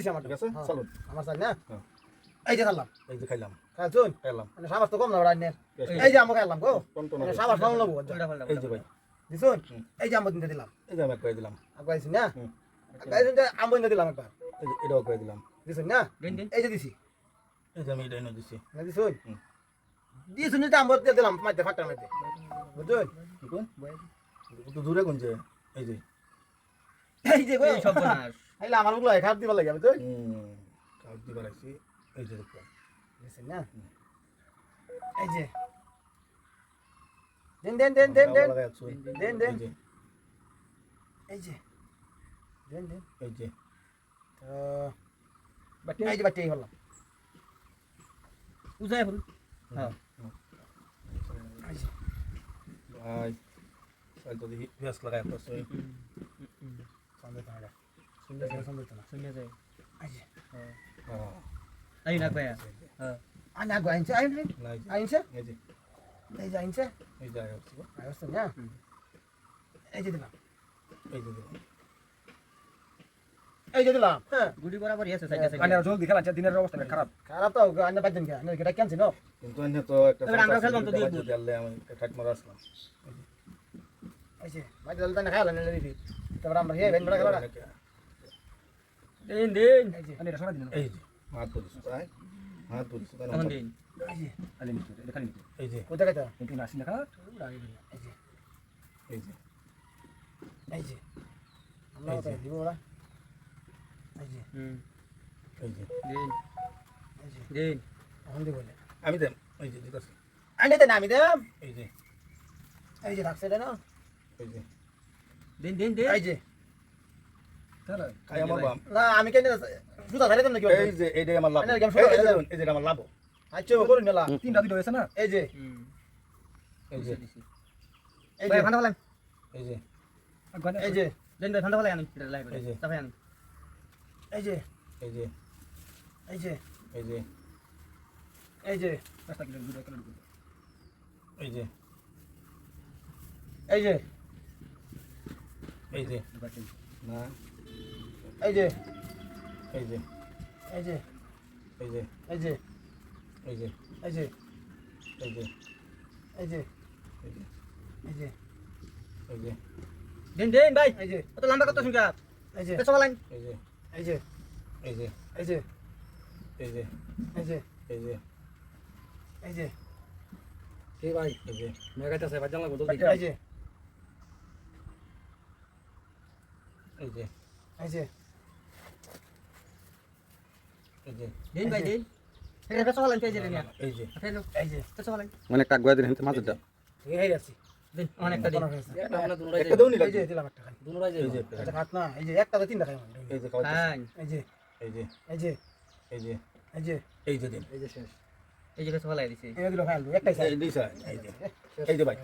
দিছি আমার ঠিক আছে হ্যাঁ, চলুন আমার চাই না হ্যাঁ। এই যে খাইলাম এই যে খাইলাম খাইছুন খাইলাম মানে সাবাস তো কম না ওরা এই যে আমাকে খাইলাম গো মানে সাবাস খাওয়ানো লাগবো এই যে ভাই দিছুন এই যে আম্বর দিনতে দিলাম এই যে আমি দিলাম আগে আইছি না হুম। যে আম্বর দিনতে দিলাম একবার এই যে এটাও করে দিলাম দিছুন না এই যে দিছি এই যে আমি এটা এনে দিছি না দিছুন দিছুন যে আম্বর দিয়ে দিলাম মাইতে ফাটা মাইতে বুঝুন কোন তো দূরে কোন যে এই যে এই যে সব বনাস আইলা আমারগুলো খারাপ দিবা লাগে বুঝুন হুম কাউ দিবার আইছি এই যে দেখুন। দিছুন না? এই যে। দেন দেন দেন দেন দেন। দেন দেন এই যে। দেন দেন। এই যে। তো বাটি এই যে বাটি হলো। উজাই ফুল হ্যাঁ। ভাই তাহলে তো লাগাই আছো তো నాకు ఆయనసే ఆయన ఆయనసే এই ఆయనసే వస్తుందా এই যে দিলাম। এই যে দিলাম। এই যে দিলাম। হ্যাঁ। গুড়ি বরাবর আছে সাইডে হ্যাঁ, সাইডে। আন্ডা জল দিখাল আছে দিনের অবস্থা খারাপ। খারাপ তো। আন্ডা বাদ দেন কেন আন্ডা কেটে কেনছি নো? কিন্তু আন্ডা তো একটা আন্ডা খেলতাম তো দিয়ে দিলে আমি কাট মারা আসলাম। এই যে বাদ দিলাম না খাইলাম না রে তারপর আমরা হে ভেন বড় খেলা দিন দিন আমি এটা সরাই দিলাম এই যে হাত ধরিস তাই হাত তাই তখন দিন। এই যে। আলে নিতে এটা খালি নিতে এই যে। কোথা কেটা কিন্তু না আসলে খা এই যে। এই যে। এই যে। আমরা তো দিব ওরা এই যে হুম এই যে দিন এই যে দিন এখন দিব বলে আমি দেন এই যে দিতাছি আনি দেন আমি দেম এই যে এই যে রাখছে না এই যে দিন দিন দিন এই যে তাহলে খাই আমার বাম না আমি কেন জুতা ধরে দেন নাকি এই যে এইটাই আমার লাভ এই যে হয়ে দেখুন, এই যে আমার লাভ আচ্ছা করুন না তিনটা দুটো হয়েছে না এই যে এই যে এই যে ফান্ডা ফলাই এই যে এই যে দিন ভাই ফান্ডা ফলাই আনি এটা লাইভ এই যে। তারপরে আনি এই যে এই যে এই যে এই যে এই যে পাঁচটা কিলো দুটো কিলো এই যে এই যে এই যে না এই যে এই যে এই যে এই যে এই যে এই যে এই যে এই যে এই যে এই যে এই যে এই যে দিন দিন ভাই এই যে কত লম্বা কত সংখ্যা এই যে পেছো ফলাই এই যে এই যে এই যে এই যে এই যে এই যে এই যে এই যে কে ভাই এই যে আছে ভাই জানলা বদল যে এই যে এই যে এই যে দিন ভাই দিন অনেক আগুয়া দিন হেনতে মাছের দাম অনেকটা দিন একটা দৌনি লাগে দিলাম একটা খাই দুনোরাই যে ভাত না এই যে একটা তিনটা খাই এই যে এই যে এই যে এই যে এই এই যে ভাই